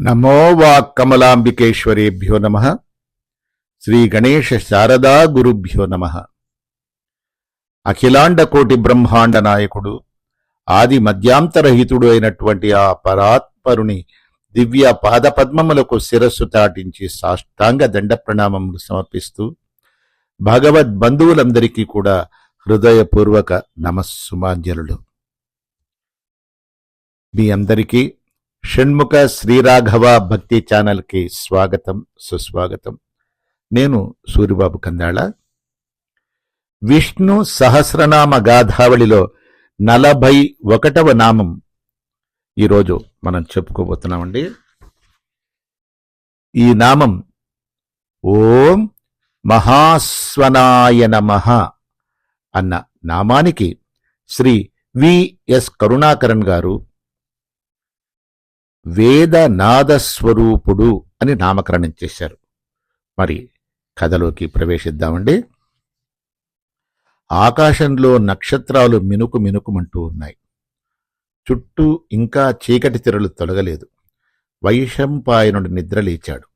నమో వాక్కమలాంబికేశ్వరేభ్యో నమ. శ్రీ గణేశ శారదా గురుభ్యో నమ. అఖిలాండ కోటి బ్రహ్మాండ నాయకుడు ఆది మధ్యాంతరహితుడు అయినటువంటి ఆ పరాత్పరుని దివ్య పాదపద్మములకు శిరస్సు తాటించి సాష్టాంగ దండ ప్రణామములు సమర్పిస్తూ భగవద్ బంధువులందరికీ కూడా హృదయపూర్వక నమస్సుమాంజలులు మీ అందరికీ షణ్ముఖ శ్రీరాఘవ భక్తి ఛానల్కి స్వాగతం సుస్వాగతం. నేను సూరిబాబు కందాళ. విష్ణు సహస్రనామ గాథావళిలో నలభై ఒకటవ నామం. ఈరోజు మనం చెప్పుకోబోతున్నామండి. ఈ నామం ఓం మహాస్వనాయ నమ అన్న నామానికి శ్రీ విఎస్ కరుణాకరన్ గారు వేదనాదస్వరూపుడు అని నామకరణం చేశారు. మరి కథలోకి ప్రవేశిద్దామండి. ఆకాశంలో నక్షత్రాలు మినుకు మినుకుమంటూ ఉన్నాయి. చుట్టూ ఇంకా చీకటి తెరలు తొలగలేదు. వైశంపాయనుడు నిద్రలేచాడు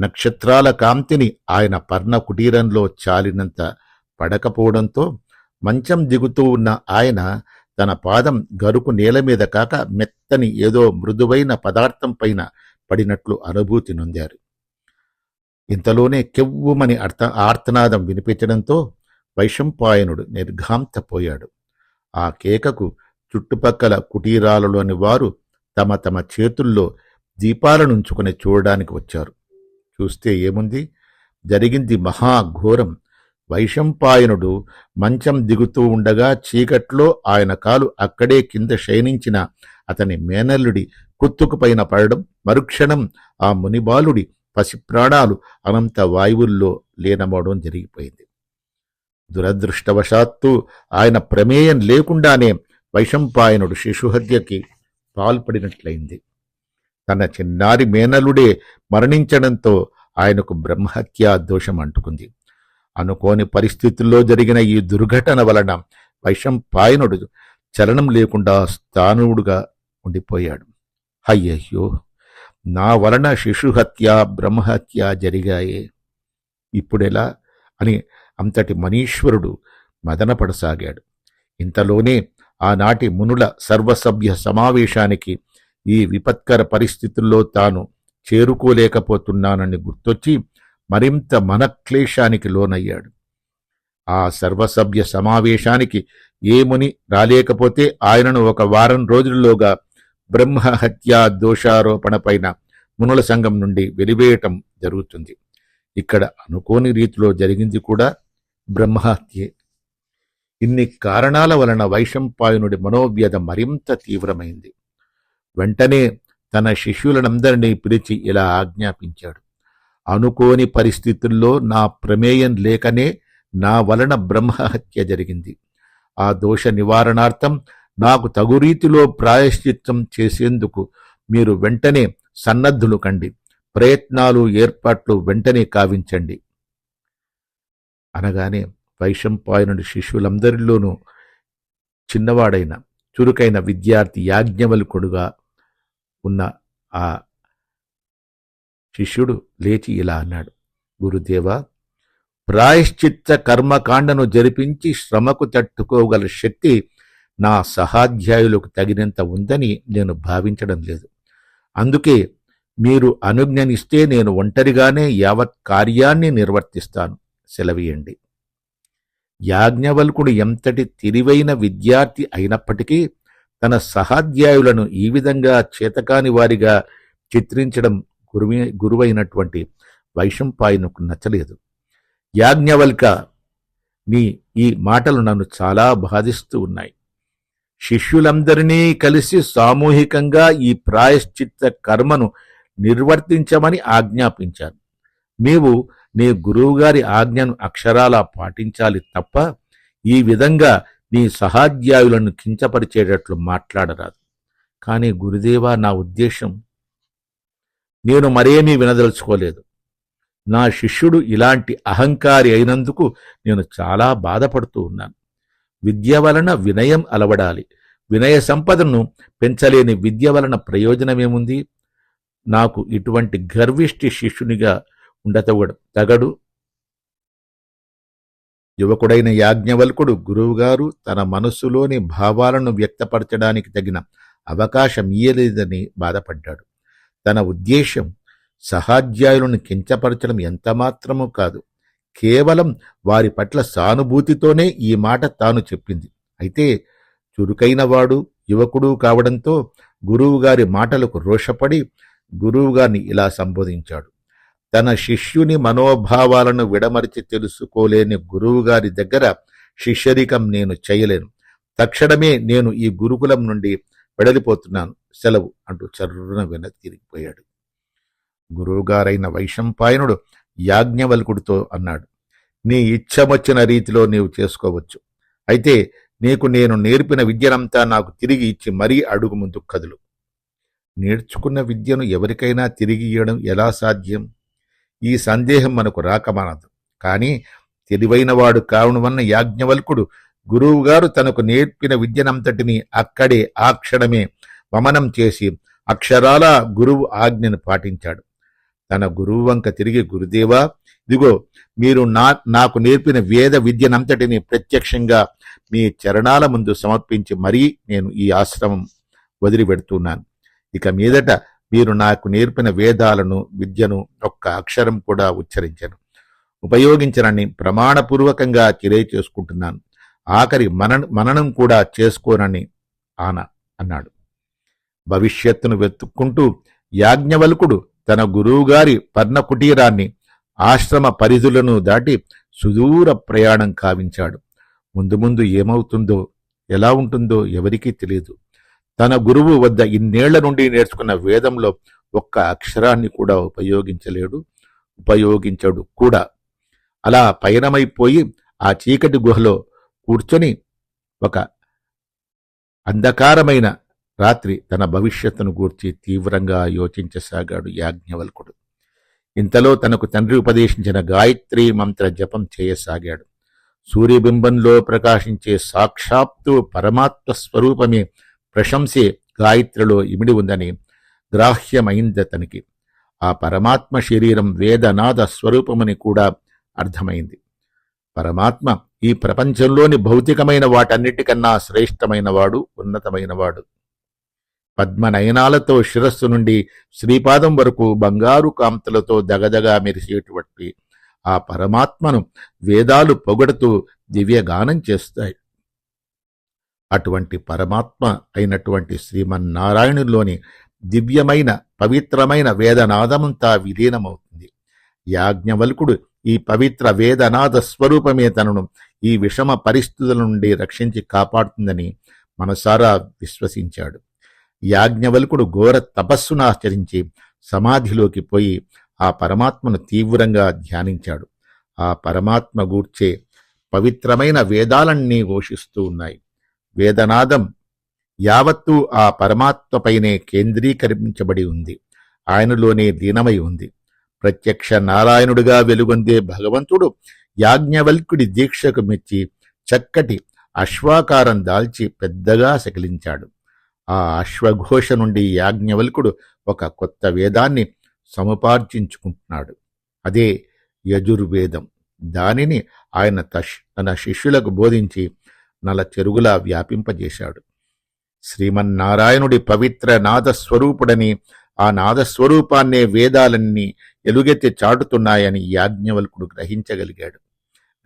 నక్షత్రాల కాంతిని ఆయన పర్ణ కుటీరంలో చాలినంత పడకపోవడంతో మంచం దిగుతూ ఉన్న ఆయన తన పాదం గరుకు నేల మీద కాక మెత్తని ఏదో మృదువైన పదార్థం పైన పడినట్లు అనుభూతి నొందారు. ఇంతలోనే కెవ్వుమని అర్థ ఆర్తనాదం వినిపించడంతో వైశంపాయనుడు నిర్ఘాంతపోయాడు. ఆ కేకకు చుట్టుపక్కల కుటీరాలలోని వారు తమ తమ చేతుల్లో దీపాలనుంచుకుని చూడడానికి వచ్చారు. చూస్తే ఏముంది? జరిగింది మహాఘోరం వైశంపాయనుడు మంచం దిగుతూ ఉండగా చీకట్లో ఆయన కాలు అక్కడే కింద శయనించిన అతని మేనల్లుడి కుత్తుకుపైన పడడం మరుక్షణం ఆ మునిబాలుడి పసిప్రాణాలు అనంత వాయువుల్లో లీనమవడం జరిగిపోయింది. దురదృష్టవశాత్తు ఆయన ప్రమేయం లేకుండానే వైశంపాయనుడు శిశుహత్యకి పాల్పడినట్లయింది. తన చిన్నారి మేనలుడే మరణించడంతో ఆయనకు బ్రహ్మహత్యా దోషం అంటుకుంది అనుకోని పరిస్థితుల్లో జరిగిన ఈ దుర్ఘటన వలన వైశంపాయనుడు చలనం లేకుండా స్థానువుడుగా ఉండిపోయాడు. అయ్యయ్యో! నా వలన శిశుహత్య బ్రహ్మహత్య జరిగాయే. ఇప్పుడెలా? అని అంతటి మనీశ్వరుడు మదనపడసాగాడు. ఇంతలోనే ఆనాటి మునుల సర్వసభ్య సమావేశానికి ఈ విపత్కర పరిస్థితుల్లో తాను చేరుకోలేకపోతున్నానని గుర్తొచ్చి మరింత మనక్లేశానికి లోనయ్యాడు. ఆ సర్వసభ్య సమావేశానికి ఏముని రాలేకపోతే ఆయనను ఒక వారం రోజుల్లోగా బ్రహ్మహత్యా దోషారోపణపైన మునుల సంఘం నుండి వెలివేయటం జరుగుతుంది. ఇక్కడ అనుకోని రీతిలో జరిగింది కూడా బ్రహ్మహత్యే. ఇన్ని కారణాల వలన వైశంపాయనుడి మనోవ్యధ మరింత తీవ్రమైంది. వెంటనే తన శిష్యులనందరినీ పిలిచి ఇలా ఆజ్ఞాపించాడు. అనుకోని పరిస్థితుల్లో నా ప్రమేయం లేకనే నా వలన బ్రహ్మహత్య జరిగింది. ఆ దోష నివారణార్థం నాకు తగు రీతిలో ప్రాయశ్చిత్తం చేసేందుకు మీరు వెంటనే సన్నద్ధులు కండి. ప్రయత్నాలు ఏర్పాట్లు వెంటనే కావించండి. అనగానే వైశంపాయనుడి శిష్యులందరిలోనూ చిన్నవాడైన చురుకైన విద్యార్థి యాజ్ఞవల్కుడుగా ఉన్న ఆ శిష్యుడు లేచి ఇలా అన్నాడు గురుదేవా ప్రాయశ్చిత్త కర్మకాండను జరిపించి శ్రమకు తట్టుకోగల శక్తి నా సహాధ్యాయులకు తగినంత ఉందని నేను భావించడం లేదు. అందుకే మీరు అనుజ్ఞనిస్తే నేను ఒంటరిగానే యావత్ కార్యాన్ని నిర్వర్తిస్తాను. సెలవీయండి. యాజ్ఞవల్కుడు ఎంతటి తిరివైన విద్యార్థి అయినప్పటికీ తన సహాధ్యాయులను ఈ విధంగా చేతకాని వారిగా చిత్రించడం గురువి గురువైనటువంటి వైశంపాయనకు నచ్చలేదు. యాజ్ఞవల్క నీ ఈ మాటలు నన్ను చాలా బాధిస్తూ ఉన్నాయి. శిష్యులందరినీ కలిసి సామూహికంగా ఈ ప్రాయశ్చిత్త కర్మను నిర్వర్తించమని ఆజ్ఞాపించాను. నీవు నీ గురువుగారి ఆజ్ఞను అక్షరాలా పాటించాలి తప్ప ఈ విధంగా నీ సహాధ్యాయులను కించపరిచేటట్లు మాట్లాడరాదు. కానీ గురుదేవా నా ఉద్దేశం నేను మరేమీ వినదలుచుకోలేదు. నా శిష్యుడు ఇలాంటి అహంకారి అయినందుకు నేను చాలా బాధపడుతూ ఉన్నాను. విద్య వలన వినయం అలవడాలి. వినయ సంపదను పెంచలేని విద్య వలన ప్రయోజనమేముంది? నాకు ఇటువంటి గర్విష్టి శిష్యునిగా ఉండతగడు తగడు. యువకుడైన యాజ్ఞవల్కుడు గురువుగారు తన మనస్సులోని భావాలను వ్యక్తపరచడానికి తగిన అవకాశం ఇయ్యలేదని బాధపడ్డాడు. తన ఉద్దేశం సహాధ్యాయులను కించపరచడం ఎంతమాత్రమూ కాదు. కేవలం వారి పట్ల సానుభూతితోనే ఈ మాట తాను చెప్పింది. అయితే చురుకైనవాడు యువకుడు కావడంతో గురువుగారి మాటలకు రోషపడి గురువుగారిని ఇలా సంబోధించాడు. తన శిష్యుని మనోభావాలను విడమరిచి తెలుసుకోలేని గురువుగారి దగ్గర శిష్యరికం నేను చేయలేను. తక్షణమే నేను ఈ గురుకులం నుండి వెడలిపోతున్నాను. సెలవు అంటూ చర్రున వెన తిరిగిపోయాడు. గురువుగారైన వైశంపాయనుడు యాజ్ఞవల్కుడితో అన్నాడు నీ ఇచ్చమొచ్చిన రీతిలో నీవు చేసుకోవచ్చు. అయితే నీకు నేను నేర్పిన విద్యనంతా నాకు తిరిగి ఇచ్చి మరీ అడుగు ముందు కదులు. నేర్చుకున్న విద్యను ఎవరికైనా తిరిగి ఇవ్వడం ఎలా సాధ్యం? ఈ సందేహం మనకు రాకమానదు కానీ తెలివైనవాడు కావడం యాజ్ఞవల్కుడు గురువుగారు తనకు నేర్పిన విద్యనంతటిని అక్కడే ఆ క్షణమే వమనం చేసి అక్షరాల గురువు ఆజ్ఞను పాటించాడు. తన గురువు వంక తిరిగి గురుదేవా ఇదిగో మీరు నా నాకు నేర్పిన వేద విద్యనంతటిని ప్రత్యక్షంగా మీ చరణాల ముందు సమర్పించి మరీ నేను ఈ ఆశ్రమం వదిలిపెడుతున్నాను. ఇక మీదట మీరు నాకు నేర్పిన వేదాలను విద్యను ఒక్క అక్షరం కూడా ఉచ్చరించను. ఉపయోగించనని ప్రమాణపూర్వకంగా తెలియచేసుకుంటున్నాను ఆఖరి మన మననం కూడా చేసుకోనని ఆన అన్నాడు. భవిష్యత్తును వెతుక్కుంటూ యాజ్ఞవల్కుడు తన గురువుగారి పర్ణ కుటీరాన్ని ఆశ్రమ పరిధులను దాటి సుదూర ప్రయాణం కావించాడు. ముందు ముందు ఏమవుతుందో ఎలా ఉంటుందో ఎవరికీ తెలియదు తన గురువు వద్ద ఇన్నేళ్ళ నుండి నేర్చుకున్న వేదంలో ఒక్క అక్షరాన్ని కూడా ఉపయోగించలేడు ఉపయోగించడు కూడా. అలా పయనమైపోయి ఆ చీకటి గుహలో కూర్చొని ఒక అంధకారమైన రాత్రి తన భవిష్యత్తును గూర్చి తీవ్రంగా యోచించసాగాడు యాజ్ఞవల్కుడు. ఇంతలో తనకు తండ్రి ఉపదేశించిన గాయత్రి మంత్ర జపం చేయసాగాడు. సూర్యబింబంలో ప్రకాశించే సాక్షాత్తు పరమాత్మ స్వరూపమే ప్రశంసే గాయత్రిలో ఇమిడి ఉందని గ్రాహ్యమైందతనికి ఆ పరమాత్మ శరీరం వేదనాద స్వరూపమని కూడా అర్థమైంది. పరమాత్మ ఈ ప్రపంచంలోని భౌతికమైన వాటన్నిటికన్నా శ్రేష్టమైనవాడు ఉన్నతమైనవాడు. పద్మనయనాలతో శిరస్సు నుండి శ్రీపాదం వరకు బంగారు కాంతులతో దగదగా మెరిసేటువంటి ఆ పరమాత్మను వేదాలు పొగడుతూ దివ్యగానం చేస్తాయి. అటువంటి పరమాత్మ అయినటువంటి శ్రీమన్నారాయణులోని దివ్యమైన పవిత్రమైన వేదనాదమంతా విలీనమవుతుంది. యాజ్ఞవల్కుడు ఈ పవిత్ర వేదనాద స్వరూపమే తనను ఈ విషమ పరిస్థితుల నుండి రక్షించి కాపాడుతుందని మనసారా విశ్వసించాడు. యాజ్ఞవల్కుడు ఘోర తపస్సును ఆచరించి సమాధిలోకి పోయి ఆ పరమాత్మను తీవ్రంగా ధ్యానించాడు. ఆ పరమాత్మ గూర్చే పవిత్రమైన వేదాలన్నీ ఘోషిస్తూ ఉన్నాయి. వేదనాదం యావత్తూ ఆ పరమాత్మపైనే కేంద్రీకరించబడి ఉంది. ఆయనలోనే దీనమై ఉంది. ప్రత్యక్ష నారాయణుడిగా వెలుగొందే భగవంతుడు యాజ్ఞవల్కుడి దీక్షకు మెచ్చి చక్కటి అశ్వాకారం దాల్చి పెద్దగా సకిలించాడు. ఆ అశ్వఘోష నుండి యాజ్ఞవల్కుడు ఒక కొత్త వేదాన్ని సముపార్జించుకుంటున్నాడు. అదే యజుర్వేదం. దానిని ఆయన తన శిష్యులకు బోధించి నల చెరుగులా వ్యాపింపజేశాడు. శ్రీమన్నారాయణుడి పవిత్ర నాదస్వరూపుడని ఆ నాదస్వరూపాన్నే వేదాలన్నీ ఎలుగెత్తి చాటుతున్నాయని యాజ్ఞవల్కుడు గ్రహించగలిగాడు.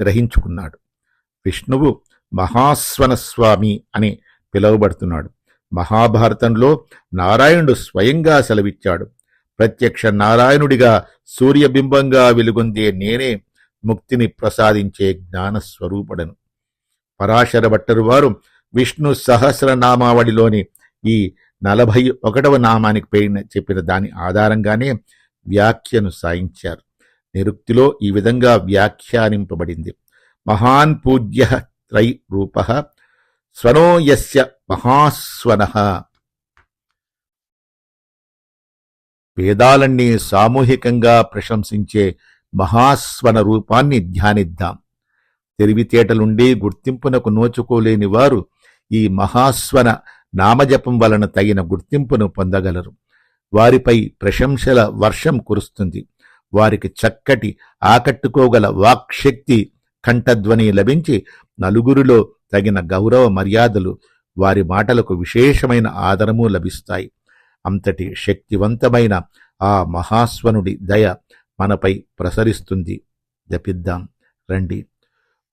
గ్రహించుకున్నాడు. విష్ణువు మహాస్వనస్వామి అని పిలువబడుతున్నాడు. మహాభారతంలో నారాయణుడు స్వయంగా సెలవిచ్చాడు. ప్రత్యక్ష నారాయణుడిగా సూర్యబింబంగా వెలుగొందే నేనే ముక్తిని ప్రసాదించే జ్ఞానస్వరూపుడను. పరాశర భట్టరు వారు విష్ణు సహస్రనామావళిలోని ఈ నలభై ఒకటవ నామానికి పేరిన చెప్పిన దాని ఆధారంగానే వ్యాఖ్యను సాయించారు. నిరుక్తిలో ఈ విధంగా వ్యాఖ్యానింపబడింది. మహాన్ పూజ్య త్రై రూప స్వనో యస్య మహాస్వన. వేదాలన్నీ సామూహికంగా ప్రశంసించే మహాస్వన రూపాన్ని ధ్యానిద్దాం. తెలివితేటలుండి గుర్తింపునకు నోచుకోలేని వారు ఈ మహాస్వన నామజపం వలన తగిన గుర్తింపును పొందగలరు. వారిపై ప్రశంసల వర్షం కురుస్తుంది. వారికి చక్కటి ఆకట్టుకోగల వాక్శక్తి కంఠధ్వని లభించి నలుగురిలో తగిన గౌరవ మర్యాదలు వారి మాటలకు విశేషమైన ఆదరము లభిస్తాయి. అంతటి శక్తివంతమైన ఆ మహాస్వనుడి దయ మనపై ప్రసరిస్తుంది. జపిద్దాం. రండి.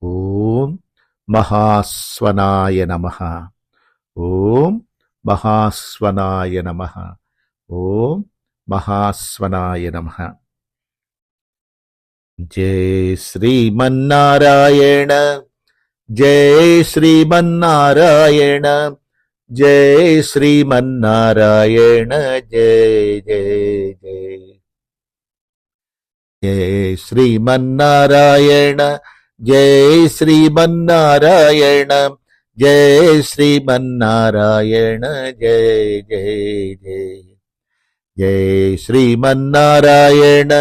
ఓం మహాస్వనాయ నమ. ఓం మహాస్వనాయ నమ. ఓం మహాస్వనాయ నమ. జయ శ్రీమన్నారాయణ జయ శ్రీమన్నారాయణ జయ శ్రీమన్నారాయణ జయ జయ జయ జయ శ్రీమన్నారాయణ జయ శ్రీమన్నారాయణ జయ శ్రీమన్నారాయణ జయ జయ జయ జయ శ్రీమన్నారాయణ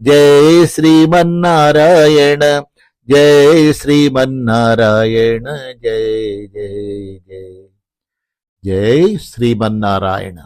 జయ శ్రీమన్నారాయణ జయ శ్రీమన్నారాయణ జయ జయ జయ జై శ్రీమన్నారాయణ